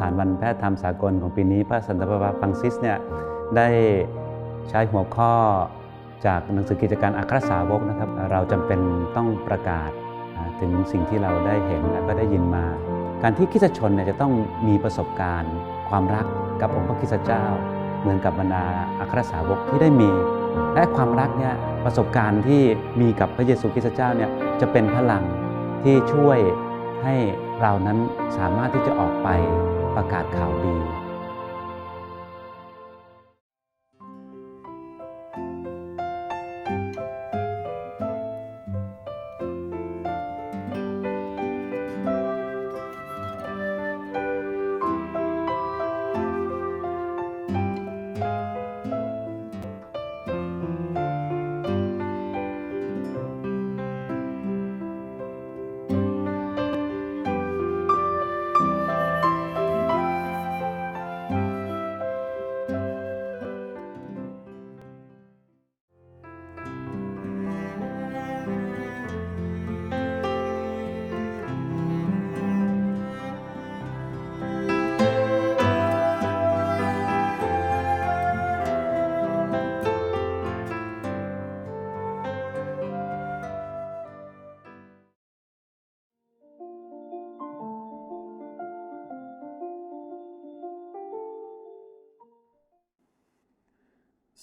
สารวันแพทย์ธรรมสากลของปีนี้ พระสันตะปาปาฟังซิสเนี่ยได้ใช้หัวข้อจากหนังสือกิจการอัครสาวกนะครับ เราจำเป็นต้องประกาศถึงสิ่งที่เราได้เห็นและก็ได้ยินมา การที่คิสตชนเนี่ยจะต้องมีประสบการณ์ ความรักกับองค์พระคิสเจ้า เหมือนกับบรรดาอัครสาวกที่ได้มี และความรักเนี่ยประสบการณ์ที่มีกับพระเยซูคริสต์เจ้าเนี่ยจะเป็นพลังที่ช่วยให้เรานั้นสามารถที่จะออกไป ประกาศข่าวดี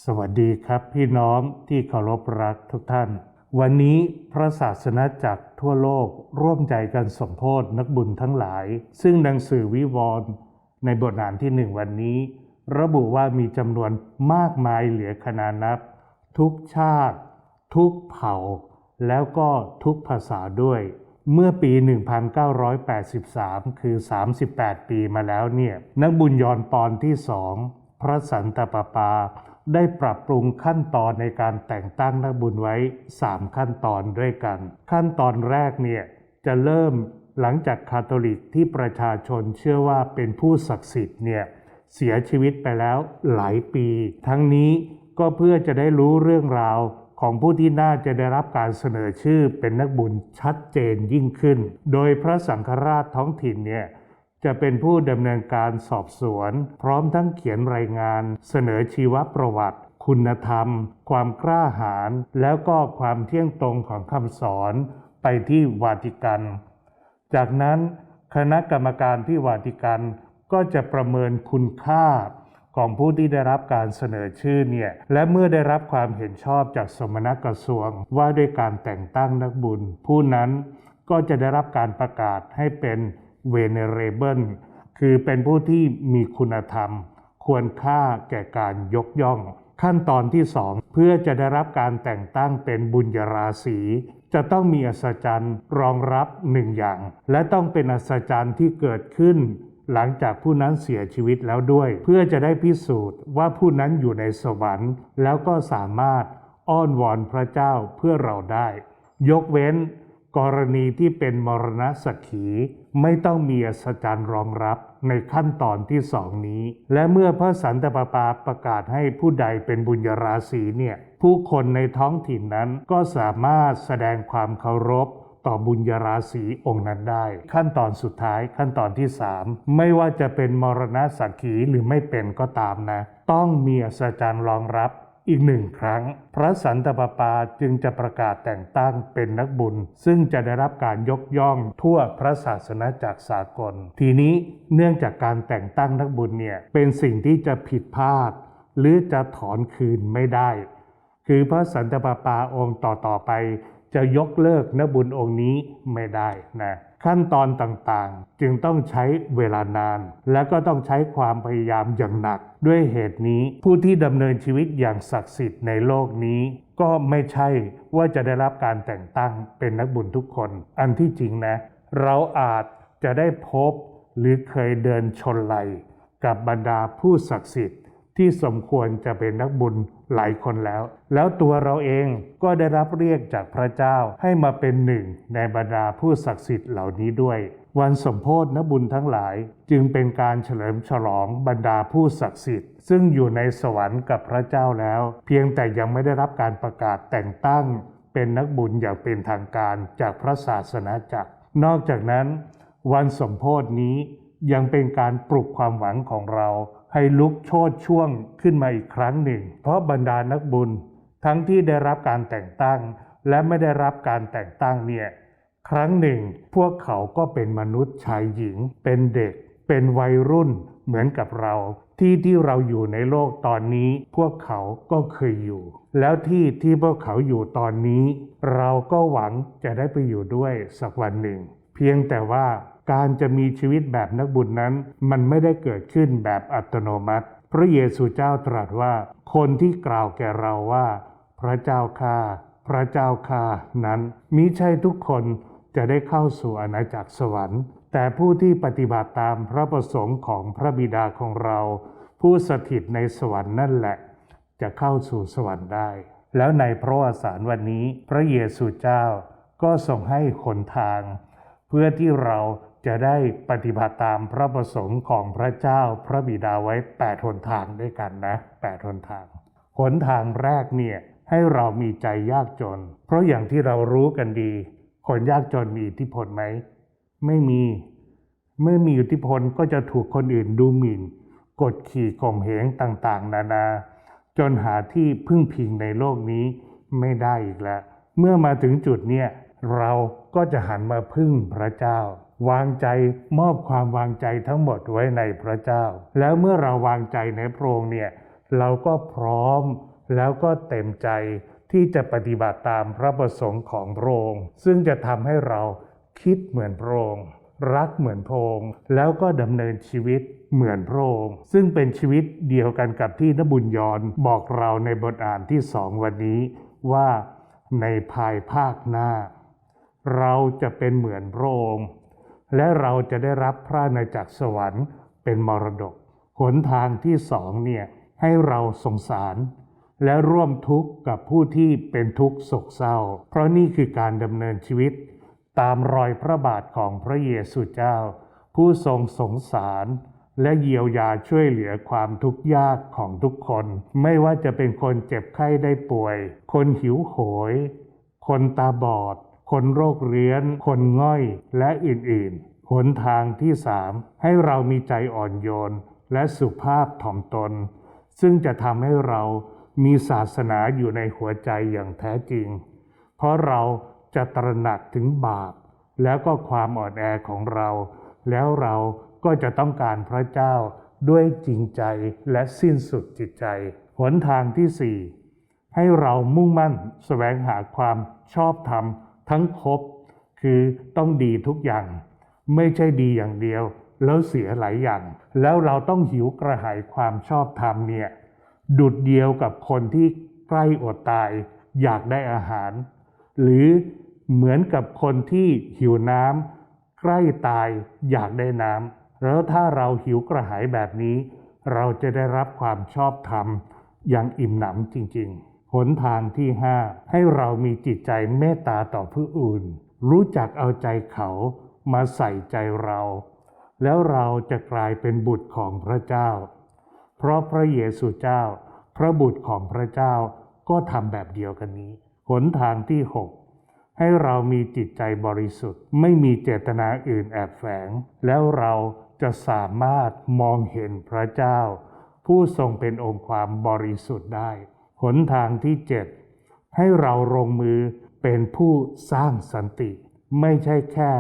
สวัสดีครับพี่น้องที่เคารพรักทุกท่าน วันนี้พระศาสนาจักรทั่วโลกร่วมใจกันสมโพธนักบุญทั้งหลาย ซึ่งหนังสือวิวรณ์ในบทอ่านที่หนึ่งวันนี้ ระบุว่ามีจำนวนมากมายเหลือขนานับ ทุกชาติ ทุกเผ่า แล้วก็ทุกภาษาด้วย เมื่อปี 1983 คือ 38 ปีมาแล้วเนี่ยนักบุญยอนปอนที่สองพระสันตะปาปา ได้ปรับปรุงขั้นตอนในการแต่งตั้งนักบุญไว้ 3 ขั้นตอนด้วยกัน ขั้นตอนแรกเนี่ยจะเริ่มหลังจากคาทอลิกที่ประชาชนเชื่อว่าเป็นผู้ศักดิ์สิทธิ์เนี่ยเสียชีวิตไปแล้วหลายปี ทั้งนี้ก็เพื่อจะได้รู้เรื่องราวของผู้ที่น่าจะได้รับการเสนอชื่อเป็นนักบุญชัดเจนยิ่งขึ้น โดยพระสังฆราชท้องถิ่นเนี่ย จะเป็นผู้ดำเนินการสอบสวน พร้อมทั้งเขียนรายงาน เสนอชีวประวัติ คุณธรรม ความกล้าหาญแล้วก็ความเที่ยงตรงของคำสอนไปที่วาติกัน จากนั้นคณะกรรมการที่วาติกันก็จะประเมินคุณค่าของผู้ที่ได้รับการเสนอชื่อเนี่ย และเมื่อได้รับความเห็นชอบจากสมณกระทรวง ว่าด้วยการแต่งตั้งนักบุญ ผู้นั้นก็จะได้รับการประกาศให้เป็น venerable คือเป็นผู้ที่มีคุณธรรม ควรค่าแก่การยกย่อง ขั้นตอนที่สองเพื่อจะได้รับการแต่งตั้งเป็นบุญญาราศีจะต้องมีอัศจรรย์รองรับหนึ่งอย่าง และต้องเป็นอัศจรรย์ที่เกิดขึ้น หลังจากผู้นั้นเสียชีวิตแล้วด้วย เพื่อจะได้พิสูจน์ว่าผู้นั้นอยู่ในสวรรค์ แล้วก็สามารถอ้อนวอนพระเจ้าเพื่อเราได้ ยกเว้น กรณีที่เป็นมรณะสักขี ไม่ต้องมีอัศจรรย์รองรับในขั้นตอนที่สองนี้ และเมื่อพระสันตะปาปาประกาศให้ผู้ใดเป็นบุญญาราศีเนี่ย ผู้คนในท้องถิ่นนั้นก็สามารถแสดงความเคารพต่อบุญญาราศีองค์นั้นได้ ขั้นตอนสุดท้ายขั้นตอนที่3ไม่ว่าจะเป็นมรณะสักขีหรือไม่เป็นก็ตามนะ ต้องมีอัศจรรย์รองรับ อีกหนึ่งครั้ง พระสันตะปาปาจึงจะประกาศแต่งตั้งเป็นนักบุญ ซึ่งจะได้รับการยกย่องทั่วพระศาสนาจักสากล ทีนี้เนื่องจากการแต่งตั้งนักบุญเนี่ยเป็นสิ่งที่จะผิดพลาด หรือจะถอนคืนไม่ได้ คือพระสันตะปาปาองค์ต่อๆไป จะยกเลิกนักบุญองค์นี้ไม่ได้นะ ขั้นตอนต่างๆ จึงต้องใช้เวลานาน และก็ต้องใช้ความพยายามอย่างหนัก ด้วยเหตุนี้ผู้ที่ดำเนินชีวิตอย่างศักดิ์สิทธิ์ในโลกนี้ ก็ไม่ใช่ว่าจะได้รับการแต่งตั้งเป็นนักบุญทุกคน อันที่จริงนะ เราอาจจะได้พบหรือเคยเดินชนไหลกับบรรดาผู้ศักดิ์สิทธิ์ที่สมควรจะเป็นนักบุญ หลายคนแล้ว แล้วตัวเราเองก็ได้รับเรียกจากพระเจ้าให้มาเป็นหนึ่งในบรรดาผู้ศักดิ์สิทธิ์เหล่านี้ด้วย วันสมโพธินักบุญทั้งหลาย จึงเป็นการเฉลิมฉลองบรรดาผู้ศักดิ์สิทธิ์ ซึ่งอยู่ในสวรรค์กับพระเจ้าแล้ว เพียงแต่ยังไม่ได้รับการประกาศแต่งตั้ง เป็นนักบุญอย่างเป็นทางการจากพระศาสนาจักร นอกจากนั้น วันสมโพธินี้ยังเป็นการปลุกความหวังของเรา ให้ลุกโชดช่วงขึ้นมาอีกครั้งหนึ่ง เพราะบรรดานักบุญ ทั้งที่ได้รับการแต่งตั้ง และไม่ได้รับการแต่งตั้งเนี่ยครั้งหนึ่ง พวกเขาก็เป็นมนุษย์ชายหญิง เป็นเด็ก เป็นวัยรุ่นเหมือนกับเรา ที่ที่เราอยู่ในโลกตอนนี้ พวกเขาก็เคยอยู่ แล้วที่ที่พวกเขาอยู่ตอนนี้ เราก็หวังจะได้ไปอยู่ด้วยสักวันหนึ่ง เพียงแต่ว่า การจะมีชีวิตแบบนักบุญนั้น มันไม่ได้เกิดขึ้นแบบอัตโนมัติ พระเยซูเจ้าตรัสว่า คนที่กล่าวแก่เราว่า พระเจ้าข้าพระเจ้าข้านั้นมิใช่ทุกคนจะได้เข้าสู่อาณาจักรสวรรค์ แต่ผู้ที่ปฏิบัติตามพระประสงค์ของพระบิดาของเรา ผู้สถิตในสวรรค์นั่นแหละ จะเข้าสู่สวรรค์ได้ แล้วในพระวสารวันนี้ พระเยซูเจ้าก็ทรงให้หนทาง เพื่อที่เรา จะได้ปฏิบัติตามพระประสงค์ของพระเจ้าพระบิดาไว้8หนทางด้วยกันนะ8หนทาง หนทางแรกเนี่ยให้เรามีใจยากจน เพราะอย่างที่เรารู้กันดี คนยากจนมีอิทธิพลไหม ไม่มี เมื่อมีอิทธิพลก็จะถูกคนอื่นดูหมิ่น กดขี่ข่มเหงต่างๆ นานา จนหาที่พึ่งพิงในโลกนี้ไม่ได้อีกแล้ว เมื่อมาถึงจุดเนี้ยเราก็จะหันมาพึ่งพระเจ้า วางใจมอบความวางใจทั้งหมดไว้ในพระเจ้า แล้วเมื่อเราวางใจในพระองค์เนี่ยเราก็พร้อมแล้วก็เต็มใจที่จะปฏิบัติตามพระประสงค์ของพระองค์ซึ่งจะทำให้เราคิดเหมือนพระองค์รักเหมือนพระองค์แล้วก็ดำเนินชีวิตเหมือนพระองค์ซึ่งเป็นชีวิตเดียวกันกับที่นบุญยอนบอกเราในบทอ่านที่สองวันนี้ว่าในภายภาคหน้า เราจะเป็นเหมือนพระองค์ และเราจะได้รับพระในจากสวรรค์เป็นมรดก หนทางที่สองเนี่ยให้เราสงสาร และร่วมทุกข์กับผู้ที่เป็นทุกข์โศกเศร้า เพราะนี่คือการดำเนินชีวิต ตามรอยพระบาทของพระเยซูเจ้า ผู้ทรงสงสารและเยียวยาช่วยเหลือความทุกข์ยากของทุกคน ไม่ว่าจะเป็นคนเจ็บไข้ได้ป่วย คนหิวโหย คนตาบอด คนโรคเรื้อน คนง่อยและอื่นๆ หนทางที่สามให้เรามีใจอ่อนโยน และสุภาพถ่อมตน ซึ่งจะทำให้เรามีศาสนาอยู่ในหัวใจอย่างแท้จริง เพราะเราจะตระหนักถึงบาป แล้วก็ความอ่อนแอของเรา แล้วเราก็จะต้องการพระเจ้าด้วยจริงใจและสิ้นสุดจิตใจ หนทางที่สี่ให้เรามุ่งมั่นแสวงหาความชอบธรรม ทั้งครบคือต้องดีทุกอย่าง ไม่ใช่ดีอย่างเดียว แล้วเสียหลายอย่าง แล้วเราต้องหิวกระหายความชอบธรรมเนี่ยดุดเดียวกับคนที่ใกล้อดตาย อยากได้อาหาร หรือเหมือนกับคนที่หิวน้ำใกล้ตายอยากได้น้ำแล้วถ้าเราหิวกระหายแบบนี้ เราจะได้รับความชอบธรรมอย่างอิ่มหนำจริง ๆ หนทางที่ห้าให้เรามีจิตใจเมตตาต่อผู้อื่น รู้จักเอาใจเขามาใส่ใจเรา แล้วเราจะกลายเป็นบุตรของพระเจ้า เพราะพระเยซูเจ้า พระบุตรของพระเจ้าก็ทำแบบเดียวกันนี้ หนทางที่6ให้เรามีจิตใจบริสุทธิ์ ไม่มีเจตนาอื่นแอบแฝง แล้วเราจะสามารถมองเห็นพระเจ้า ผู้ทรงเป็นองค์ความบริสุทธิ์ได้ หนทางที่ 7 ให้เราลงมือเป็นผู้สร้างสันติ ไม่ใช่แค่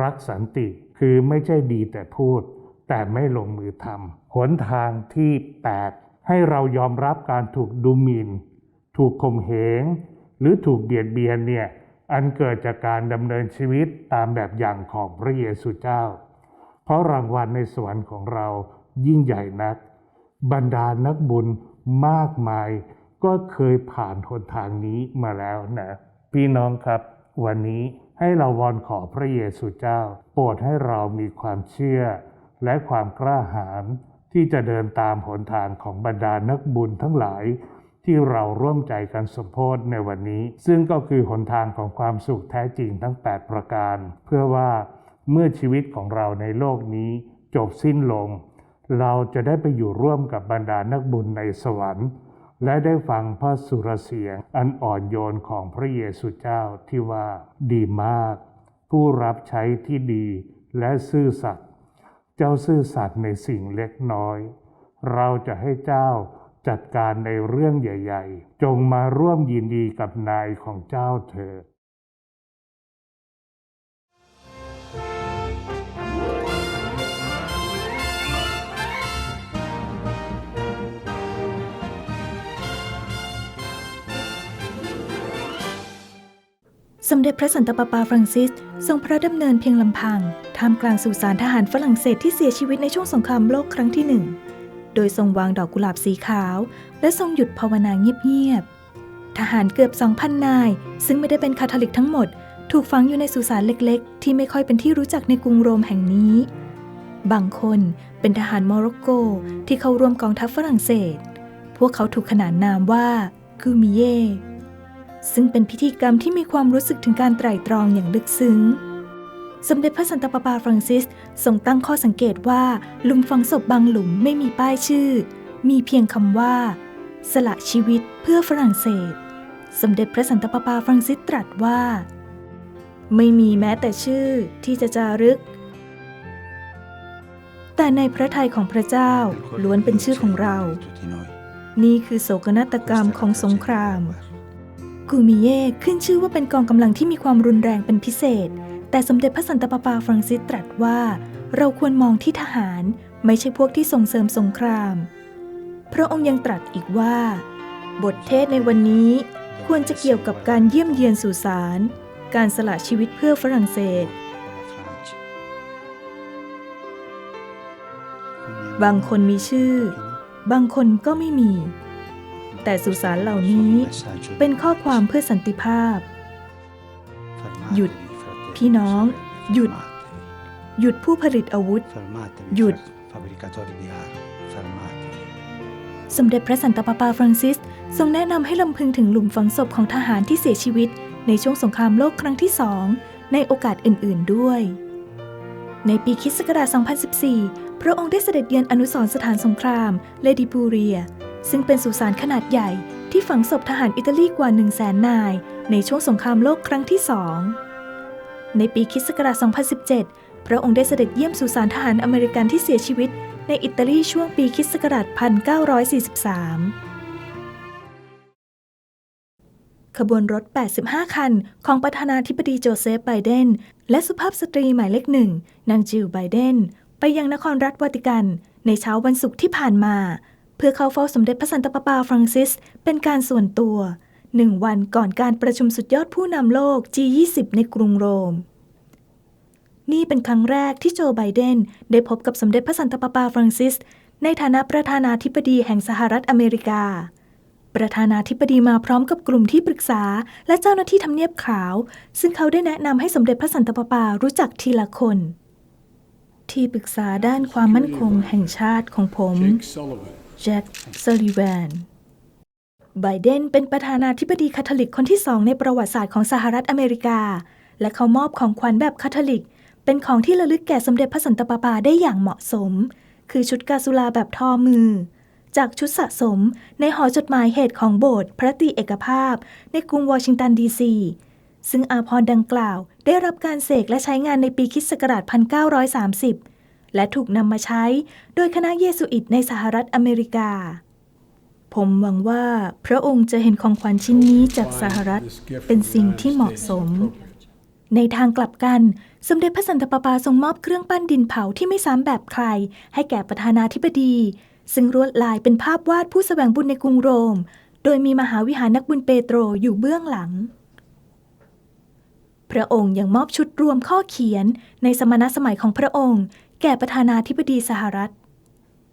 รักสันติ คือไม่ใช่ดีแต่พูด แต่ไม่ลงมือทำหนทางที่ 8 ให้เรายอมรับการถูกดูหมิน่น ถูกข่มเหง หรือถูกเบียดเบียนเนี่ยอันเกิดจากการดำเนินชีวิตตามแบบอย่างของพระเยซูเจ้า เพราะรางวัลในสวรรค์ของเรายิ่งใหญ่นัก บรรดานักบุญมากมาย ก็เคยผ่านหนทางนี้มาแล้วนะ พี่น้องครับ วันนี้ให้เราวอนขอพระเยซูเจ้า โปรดให้เรามีความเชื่อ และความกล้าหาญที่จะเดินตามหนทางของบรรดานักบุญทั้งหลาย ที่เราร่วมใจกันสมโพธในวันนี้ ซึ่งก็คือหนทางของความสุขแท้จริงทั้ง 8 ประการ เพื่อว่าเมื่อชีวิตของเราในโลกนี้จบสิ้นลง เราจะได้ไปอยู่ร่วมกับบรรดานักบุญในสวรรค์ และได้ฟังพระสุรเสียงอันอ่อนโยนของพระเยซูเจ้าที่ว่าดีมาก ผู้รับใช้ที่ดีและซื่อสัตย์เจ้าซื่อสัตย์ในสิ่งเล็กน้อย เราจะให้เจ้าจัดการในเรื่องใหญ่ ๆ จงมาร่วมยินดีกับนายของเจ้าเถิด สมเด็จพระสันตะปาปาฟรังซิส ทรงพระดำเนินเพียงลำพัง ท่ามกลางสุสานทหารฝรั่งเศสที่เสียชีวิตในช่วงสงครามโลกครั้งที่หนึ่ง โดยทรงวางดอกกุหลาบสีขาว และทรงหยุดภาวนาเงียบๆ ทหารเกือบ 2,000 นาย ซึ่งไม่ได้เป็นคาทอลิกทั้งหมด ถูกฝังอยู่ในสุสานเล็กๆ ที่ไม่ค่อยเป็นที่รู้จักในกรุงโรมแห่งนี้ บางคนเป็นทหารโมร็อกโกที่เข้าร่วมกองทัพฝรั่งเศส พวกเขาถูกขนานนามว่ากูมิเย ซึ่งเป็นพิธีกรรมที่มีความรู้สึกถึงการไตร่ตรองอย่างลึกซึ้ง สมเด็จพระสันตะปาปาฟรังซิสทรงตั้งข้อสังเกตว่าหลุมฝังศพบางหลุมไม่มีป้ายชื่อ มีเพียงคำว่า สละชีวิตเพื่อฝรั่งเศส สมเด็จพระสันตะปาปาฟรังซิสตรัสว่า ไม่มีแม้แต่ชื่อที่จะจารึก แต่ในพระทัยของพระเจ้าล้วนเป็นชื่อของเรา นี่คือโศกนาฏกรรมของสงคราม กูมิเย่ขึ้นชื่อว่าเป็นกองกำลังที่มีความรุนแรงเป็นพิเศษ แต่สมเด็จพระสันตะปาปาฟรังซิสตรัสว่า เราควรมองที่ทหารไม่ใช่พวกที่ส่งเสริมสงคราม พระองค์ยังตรัสอีกว่า บทเทศในวันนี้ควรจะเกี่ยวกับการเยี่ยมเยียนสุสาน การสละชีวิตเพื่อฝรั่งเศส บางคนมีชื่อ บางคนก็ไม่มี แต่สุสานเหล่านี้เป็นข้อความเพื่อสันติภาพ หยุด พี่น้อง หยุด หยุดผู้ผลิตอาวุธ หยุด สมเด็จพระสันตะปาปาฟรังซิส ทรงแนะนำให้ลำพึงถึงหลุมฝังศพของทหารที่เสียชีวิต ในช่วงสงครามโลกครั้งที่สองในโอกาสอื่น ๆ ด้วย ในปีคริสต์ศักราช2014 พระองค์ได้เสด็จเยือนอนุสรณ์สถานสงครามเลดิบูเรีย ซึ่งเป็นสุสานขนาดใหญ่ที่ฝังศพทหารอิตาลีกว่า 1 0 0 0 0แสนนาย ในช่วงสงครามโลกครั้งที่สอง ในปีคริสต์ศักราช2017 พระองค์ได้เสด็จเยี่ยมสุสานทหารอเมริกันที่เสียชีวิต ในอิตาลีช่วงปีคริสต์ศักราช1943 ขบวนรถ 85 คัน ของประธานาธิบดีโจเซฟไบเดน และสุภาพสตรีหมายเลขหนึ่งนางจิลไบเดน ไปยังนครรัฐวาติกัน ในเช้าวันศุกร์ที่ผ่านมา พื่อเข้าเฝ้าสมเด็จพระสันตะปาปาฟรังซิส เป็นการส่วนตัวหนึ่งวันก่อนการประชุมสุดยอดผู้นำโลก G20 ในกรุงโรม นี่เป็นครั้งแรกที่โจไบเดนได้พบกับสมเด็จพระสันตะปาปาฟรังซิส ในฐานะประธานาธิบดีแห่งสหรัฐอเมริกา ประธานาธิบดีมาพร้อมกับกลุ่มที่ปรึกษา และเจ้าหน้าที่ทำเนียบขาว ซึ่งเขาได้แนะนำให้สมเด็จพระสันตะปาปารู้จักทีละคน ที่ปรึกษาด้านความมั่นคงแห่งชาติของผม แจ็คซัลลิแวนไบเดนเป็นประธานาธิบดีคาทอลิกคนที่สองในประวัติศาสตร์ของสหรัฐอเมริกา และเขามอบของขวัญแบบคาทอลิก เป็นของที่ระลึกแก่สมเด็จพระสันตะปาปาได้อย่างเหมาะสม คือชุดกาสุลาแบบทอมือ จากชุดสะสมในหอจดหมายเหตุของโบสถ์พระตรีเอกภาพ ในกรุงวอชิงตันดีซีซึ่งอาพรณ์ดังกล่าว ได้รับการเสกและใช้งานในปีคิศักราช 1930 และถูกนำมาใช้โดยคณะเยสุอิตในสหรัฐอเมริกา ผมหวังว่าพระองค์จะเห็นของขวัญชิ้นนี้จากสหรัฐเป็นสิ่งที่เหมาะสม ในทางกลับกัน สมเด็จพระสันตะปาปาทรงมอบเครื่องปั้นดินเผาที่ไม่ซ้ำแบบใคร ให้แก่ประธานาธิบดี ซึ่งรวดลายเป็นภาพวาดผู้แสวงบุญในกรุงโรม โดยมีมหาวิหารนักบุญเปโตรอยู่เบื้องหลังพระองค์ยังมอบชุดรวมข้อเขียนในสมณสมัยของพระองค์ แก่ประธานาธิบดีสหรัฐ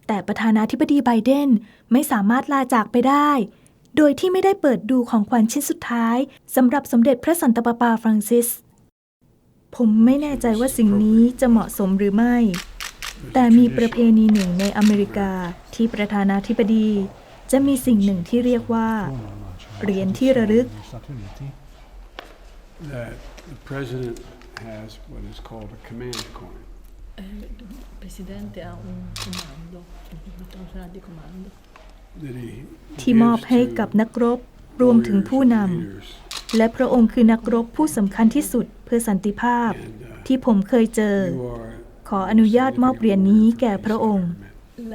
แต่ประธานาธิบดีไบเดนไม่สามารถลาจากไปได้ โดยที่ไม่ได้เปิดดูของขวัญชิ้นสุดท้ายสำหรับสมเด็จพระสันตะปาปาฟรังซิส ผมไม่แน่ใจว่าสิ่งนี้จะเหมาะสมหรือไม่ แต่มีประเพณีหนึ่งในอเมริกาที่ประธานาธิบดี จะมีสิ่งหนึ่งที่เรียกว่าเหรียญที่ระลึก That the president has what is called a command coin. Il Presidente ha un comando, una clausola di comando. That he ที่มอบให้กับนักรบรวมถึงผู้นำ และพระองค์คือนักรบผู้สำคัญที่สุดเพื่อสันติภาพที่ผมเคยเจอ You are ขออนุญาตมอบเหรียญนี้แก่พระองค์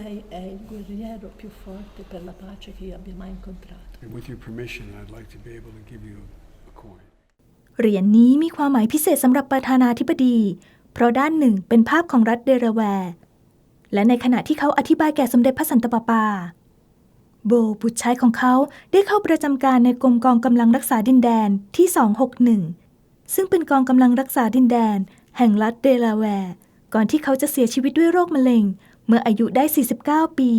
Lei è il guerriero più forte per la pace che io abbia mai incontrato. And with your permission, I'd like to be able to give you a coin. เหรียญนี้มีความหมายพิเศษสำหรับประธานาธิบดี เพราะด้านหนึ่งเป็นภาพของรัฐเดลาแวร์ และในขณะที่เขาอธิบายแก่สมเด็จพระสันตะปาปา โบบุตรชายของเขาได้เข้าประจำการในกรมกองกำลังรักษาดินแดนที่ 261 ซึ่งเป็นกองกำลังรักษาดินแดน แห่งรัฐเดลาแวร์ ก่อนที่เขาจะเสียชีวิตด้วยโรคมะเร็ง เมื่ออายุได้ 49 ปี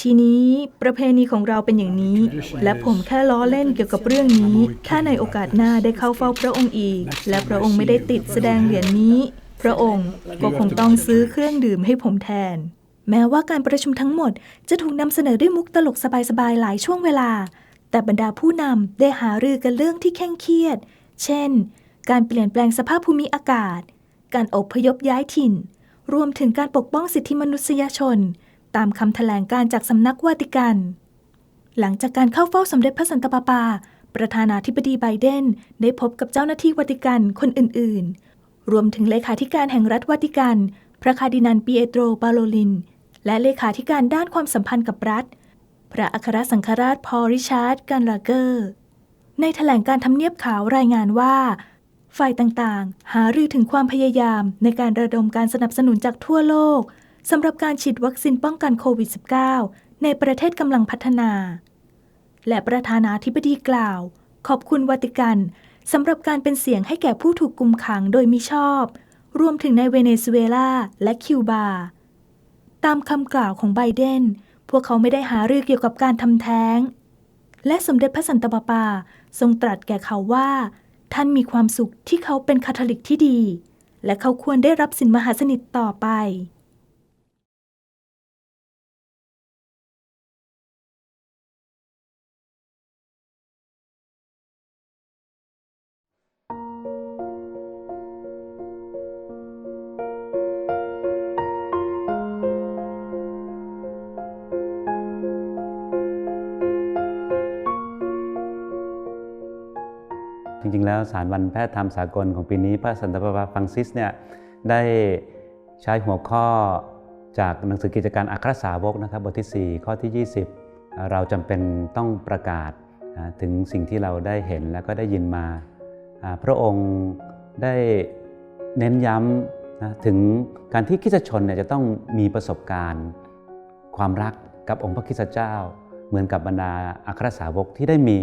ทีนี้ประเพณีของเราเป็นอย่างนี้ และผมแค่ล้อเล่นเกี่ยวกับเรื่องนี้ ถ้าในโอกาสหน้าได้เข้าเฝ้าพระองค์อีก และพระองค์ไม่ได้ติดแสดงเหรียญนี้ พระองค์ก็คงต้องซื้อเครื่องดื่มให้ผมแทน แม้ว่าการประชุมทั้งหมดจะถูกนำเสนอด้วยมุกตลกสบายๆหลายช่วงเวลา แต่บรรดาผู้นำได้หารือกันเรื่องที่แข่งเครียด เช่น การเปลี่ยนแปลงสภาพภูมิอากาศ การอพยพย้ายถิ่น รวมถึงการปกป้องสิทธิมนุษยชน ตามคำแถลงการจากสำนักวาติกัน หลังจากการเข้าเฝ้าสมเด็จพระสันตะปาปา ประธานาธิบดีไบเดนได้พบกับเจ้าหน้าที่วาติกันคนอื่นๆ รวมถึงเลขาธิการแห่งรัฐวาติกัน พระคาร์ดินัลปีเอโตรปาโลลิน และเลขาธิการด้านความสัมพันธ์กับรัฐ พระอัครสังฆราชพอลริชาร์ดกันลาเกอร์ ในแถลงการทำเนียบขาวรายงานว่า ฝ่ายต่างๆ หารือถึงความพยายามในการระดมการสนับสนุนจากทั่วโลกสำหรับการฉีดวัคซีนป้องกันโควิด -19 ในประเทศกำลังพัฒนา และประธานาธิบดีกล่าว ขอบคุณวาติกัน สำหรับการเป็นเสียงให้แก่ผู้ถูกกุมขังโดยมิชอบ รวมถึงในเวเนซุเอลาและคิวบา ตามคำกล่าวของไบเดน พวกเขาไม่ได้หารือเกี่ยวกับการทำแท้ง และสมเด็จพระสันตะปาปาทรงตรัสแก่เขาว่า ท่านมีความสุขที่เขาเป็นคาทอลิกที่ดี และเขาควรได้รับสินมหาสนิทต่อไป สารวันแพทย์ธรรมสากลของปีนี้ พระสันตะปาปาฟรังซิสเนี่ยได้ใช้หัวข้อจากหนังสือกิจการอัครสาวกนะครับบทที่ 4 ข้อที่ 20 เราจำเป็นต้องประกาศถึงสิ่งที่เราได้เห็นแล้วก็ได้ยินมา พระองค์ได้เน้นย้ำนะถึงการที่คิสตชนเนี่ยจะต้องมีประสบการณ์ ความรักกับองค์พระคิสเจ้า เหมือนกับบรรดาอัครสาวกที่ได้มี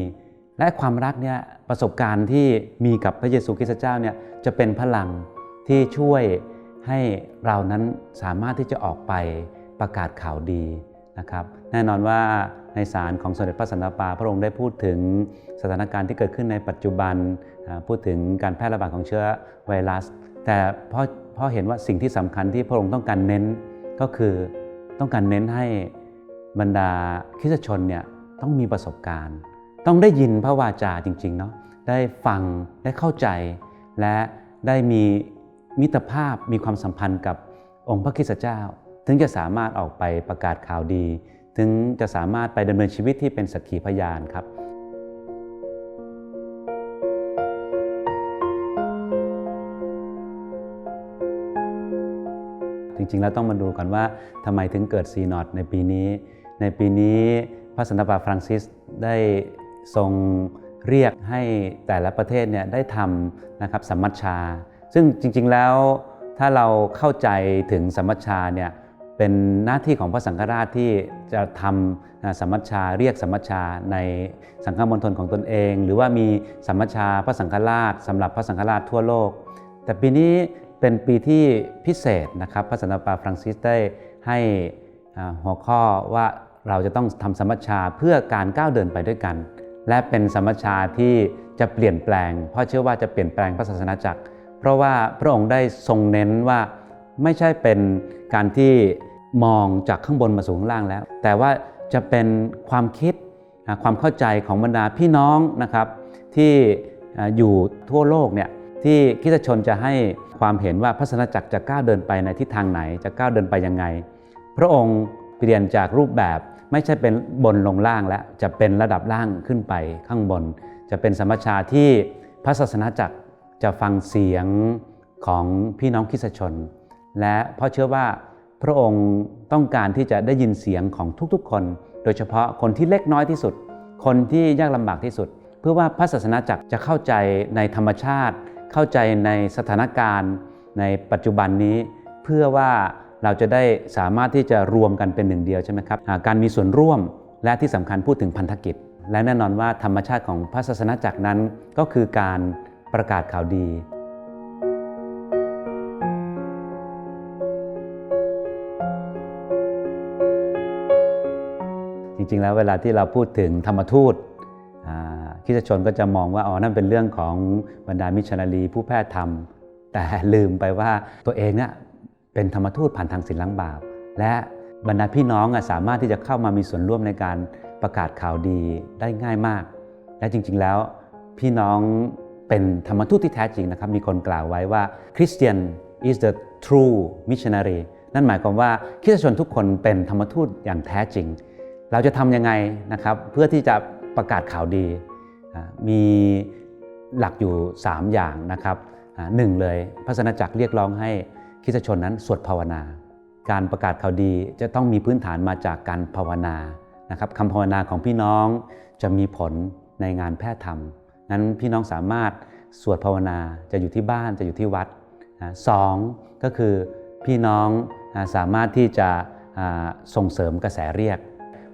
และความรักเนี่ยประสบการณ์ที่มีกับพระเยซูคริสต์เจ้าเนี่ยจะเป็นพลังที่ช่วยให้เรานั้นสามารถที่จะออกไปประกาศข่าวดีนะครับแน่นอนว่าในสารของสมเด็จพระสันตะปาพระองค์ได้พูดถึงสถานการณ์ที่เกิดขึ้นในปัจจุบันพูดถึงการแพร่ระบาดของเชื้อไวรัส แต่พราะเพราะเห็นว่าสิ่งที่สำคัญที่พระองค์ต้องการเน้นก็คือต้องการเน้นให้บรรดาคริสตชนเนี่ยต้องมีประสบการณ์ ต้องได้ยินพระวาจาจริงๆเนาะได้ฟังได้เข้าใจ และได้มีมิตรภาพมีความสัมพันธ์กับองค์พระคริสตเจ้า ถึงจะสามารถออกไปประกาศข่าวดี ถึงจะสามารถไปดำเนินชีวิตที่เป็นสักขีพยานครับจริงๆ แล้วต้องมาดูกันว่าทำไมถึงเกิดซีนอดในปีนี้ ในปีนี้พระสันตะปาฟรังซิสได้ ทรงเรียกให้แต่ละประเทศเนี่ยได้ทำนะครับสัมมัชชา ซึ่งจริงๆแล้วถ้าเราเข้าใจถึงสัมมัชชาเนี่ยเป็นหน้าที่ของพระสังฆราชที่จะทำนะสัมมัชชาเรียกสัมมัชชาในสังฆมณฑลของตนเอง หรือว่ามีสัมมัชชาพระสังฆราชสำหรับพระสังฆราชทั่วโลก แต่ปีนี้เป็นปีที่พิเศษนะครับพระสันตะปาฟรังซิสได้ให้หัวข้อว่าเราจะต้องทำสมมัชชาเพื่อการก้าวเดินไปด้วยกัน และเป็นสมมัชชาที่จะเปลี่ยนแปลง เพราะเชื่อว่าจะเปลี่ยนแปลงพระศาสนาจักร เพราะว่าพระองค์ได้ทรงเน้นว่าไม่ใช่เป็นการที่มองจากข้างบนมาสู่ข้างล่างแล้ว แต่ว่าจะเป็นความคิดความเข้าใจของบรรดาพี่น้องนะครับ ที่อยู่ทั่วโลกเนี่ยที่คริสตชนจะให้ความเห็นว่าพระศาสนาจักรจะก้าวเดินไปในทิศทางไหนจะก้าวเดินไปยังไง พระองค์เปลี่ยนจากรูปแบบ ไม่ใช่เป็นบนลงล่างแล้วจะเป็นระดับล่างขึ้นไปข้างบน จะเป็นสมมชชาที่พระศาสนาจักรจะฟังเสียงของพี่น้องคริสชน และเพราะเชื่อว่าพระองค์ต้องการที่จะได้ยินเสียงของทุกๆคน โดยเฉพาะคนที่เล็กน้อยที่สุด คนที่ยากลำบากที่สุด เพื่อว่าพระศาสนาจักรจะเข้าใจในธรรมชาติ เข้าใจในสถานการณ์ ในปัจจุบันนี้ เพื่อว่า เราจะได้สามารถที่จะรวมกันเป็นหนึ่งเดียวใช่ไหมครับาการมีส่วนร่วมและที่สำคัญพูดถึงพันธกิจ และแน่นอนว่าธรรมชาติของพระศาสนาจักรนั้น ก็คือการประกาศข่าวดีจริงๆแล้วเวลาที่เราพูดถึงธรรมทูตอ่าคริสตชนก็จะมองว่าอ๋อนั่นเป็นเรื่องของบรรดามิชชันนารีผู้แพทย์ธรรม แต่ลืมไปว่าตัวเองเนี่ย เป็นธรรมทูตผ่านทางศีลล้างบาป และบรรดาพี่น้องสามารถที่จะเข้ามามีส่วนร่วมในการประกาศข่าวดีได้ง่ายมาก และจริงๆแล้วพี่น้องเป็นธรรมทูตที่แท้จริงนะครับ มีคนกล่าวไว้ว่า Christian is the true missionary นั่นหมายความว่าคริสตชนทุกคนเป็นธรรมทูตอย่างแท้จริง เราจะทำยังไงนะครับเพื่อที่จะประกาศข่าวดี มีหลักอยู่ 3 อย่างนะครับหนึ่งเลยพระสนจักรเรียกร้องให้ คริสชนนั้นสวดภาวนา การประกาศข่าวดีจะต้องมีพื้นฐานมาจากการภาวนานะครับคำภาวนาของพี่น้องจะมีผลในงานแพทย์ธรรมนั้นพี่น้องสามารถสวดภาวนาจะอยู่ที่บ้านจะอยู่ที่วัดสองก็คือพี่น้องสามารถที่จะส่งเสริมกระแสเรียก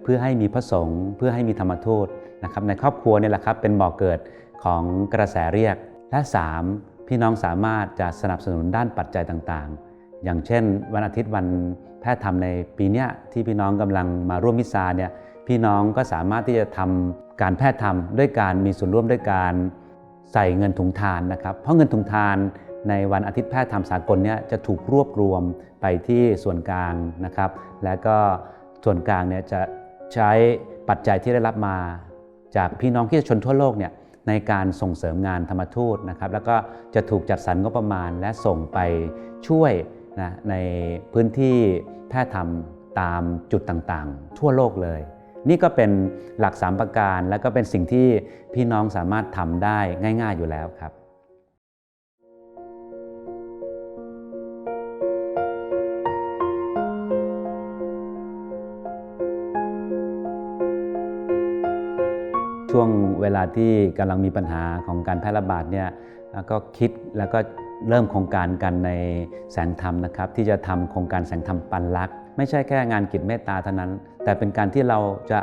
เพื่อให้มีพระสงฆ์เพื่อให้มีธรรมทูตนะครับในครอบครัวเนี่ยแหละครับเป็นบ่อกเกิดของกระแสเรียกและ 3. พี่น้องสามารถจะสนับสนุนด้านปัจจัยต่างๆ อย่างเช่น วันอาทิตย์วันแพทย์ธรรมในปีนี้ที่พี่น้องกำลังมาร่วมมิสซาเนี่ยพี่น้องก็สามารถที่จะทำการแพทย์ธรรมด้วยการมีส่วนร่วมด้วยการใส่เงินถุงทานนะครับ เพราะเงินถุงทานในวันอาทิตย์แพทย์ธรรมสากลเนี่ยจะถูกรวบรวมไปที่ส่วนกลางนะครับ และก็ส่วนกลางเนี่ยจะใช้ปัจจัยที่ได้รับมา จากพี่น้องคริสตชนทั่วโลกเนี่ย ในการส่งเสริมงานธรรมทูตนะครับแล้วก็จะถูกจัดสรรงบประมาณและส่งไปช่วยนะในพื้นที่แพทย์ธรรมตามจุดต่างๆ ทั่วโลกเลย นี่ก็เป็นหลักสามประการและก็เป็นสิ่งที่พี่น้องสามารถทำได้ง่าย ๆอยู่แล้วครับ ช่วงเวลาที่กำลังมีปัญหาของการแพร่ระบาดเนี่ยแล้วก็คิดแล้วก็เริ่มโครงการกันในแสงธรรมนะครับที่จะทำโครงการแสงธรรมปันรักไม่ใช่แค่งานกิจเมตตาเท่านั้น แต่เป็นการที่เราจะ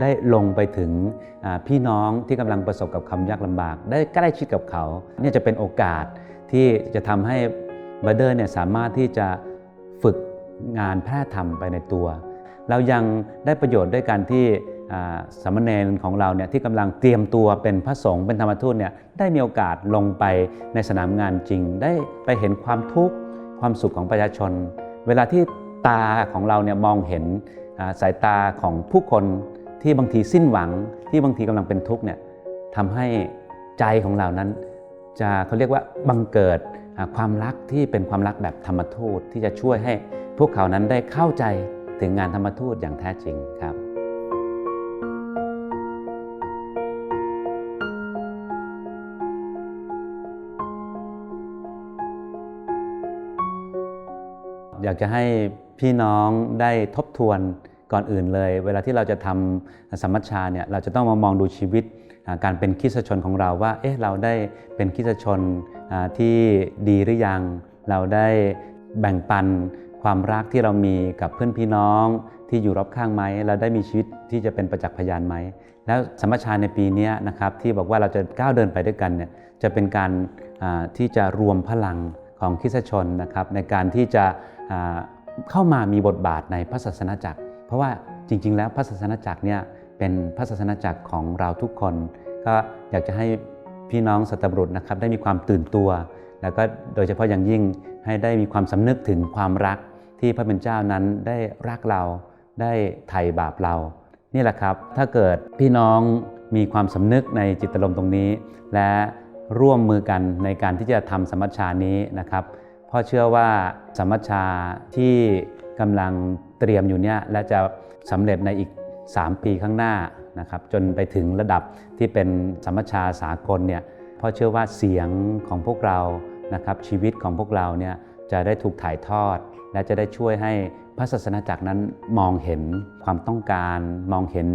ได้ลงไปถึงพี่น้องที่กำลังประสบกับความยากลำบาก ได้ใกล้ชิดกับเขาเนี่ยจะเป็นโอกาสที่จะทำให้บัเดอร์เนี่ยสามารถที่จะฝึกงานแพทย์ธรรมไปในตัว เรายังได้ประโยชน์ด้วยการที่ สามเณรของเราเนี่ยที่กำลังเตรียมตัวเป็นพระสงฆ์เป็นธรรมทูตเนี่ยได้มีโอกาสลงไปในสนามงานจริง ได้ไปเห็นความทุกข์ความสุขของประชาชน เวลาที่ตาของเราเนี่ยมองเห็นสายตาของผู้คนที่บางทีสิ้นหวังที่บางทีกำลังเป็นทุกข์เนี่ยทำให้ใจของเรานั้น จะเขาเรียกว่าบังเกิดความรักที่เป็นความรักแบบธรรมทูตที่จะช่วยให้พวกเขานั้นได้เข้าใจถึงงานธรรมทูตอย่างแท้จริงครับ อยากจะให้พี่น้องได้ทบทวนก่อนอื่นเลย เวลาที่เราจะทำสมมชชาเนี่ยเราจะต้องมามองดูชีวิตการเป็นคริสชนของเราว่าเอ๊ะเราได้เป็นคริสชนที่ดีหรือยัง เราได้แบ่งปันความรักที่เรามีกับเพื่อนพี่น้องที่อยู่รอบข้างไหมเราได้มีชีวิตที่จะเป็นประจักษ์พยานไหม แล้วสมมชชาในปีนี้นะครับที่บอกว่าเราจะก้าวเดินไปด้วยกันเนี่ยจะเป็นการที่จะรวมพลังของคริสชนนะครับในการที่จะ เข้ามามีบทบาทในพระศาสนาจักร เพราะว่าจริง ๆ แล้วพระศาสนาจักรเนี่ยเป็นพระศาสนาจักรของเราทุกคน ก็อยากจะให้พี่น้องสัตบุรุษนะครับได้มีความตื่นตัว แล้วก็โดยเฉพาะอย่างยิ่งให้ได้มีความสำนึกถึงความรักที่พระเป็นเจ้านั้นได้รักเราได้ไถ่บาปเรา นี่แหละครับ ถ้าเกิดพี่น้องมีความสำนึกในจิตอารมณ์ตรงนี้ และร่วมมือกันในการที่จะทำสมมชชานี้นะครับ พ่อเชื่อว่าสมัชชาที่กำลังเตรียมอยู่เนี่ยและจะสำเร็จในอีก 3 ปีข้างหน้านะครับจนไปถึงระดับที่เป็นสมัชชาสากลเนี่ยพ่อเชื่อว่าเสียงของพวกเรานะครับชีวิตของพวกเราเนี่ยจะได้ถูกถ่ายทอด และจะได้ช่วยให้พระศาสนาจักรนั้นมองเห็นความต้องการมองเห็น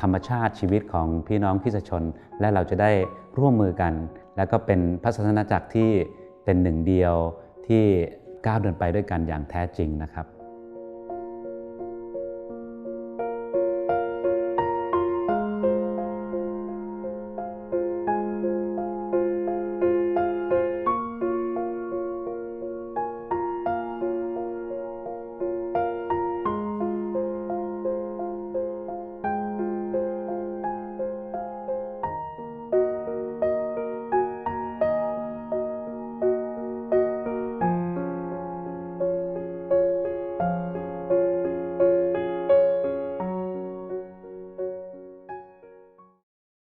ธรรมชาติชีวิตของพี่น้องพิสชน และเราจะได้ร่วมมือกัน และก็เป็นพระศาสนาจักรที่เป็นหนึ่งเดียว ที่ก้าวเดินไปด้วยกันอย่างแท้จริงนะครับ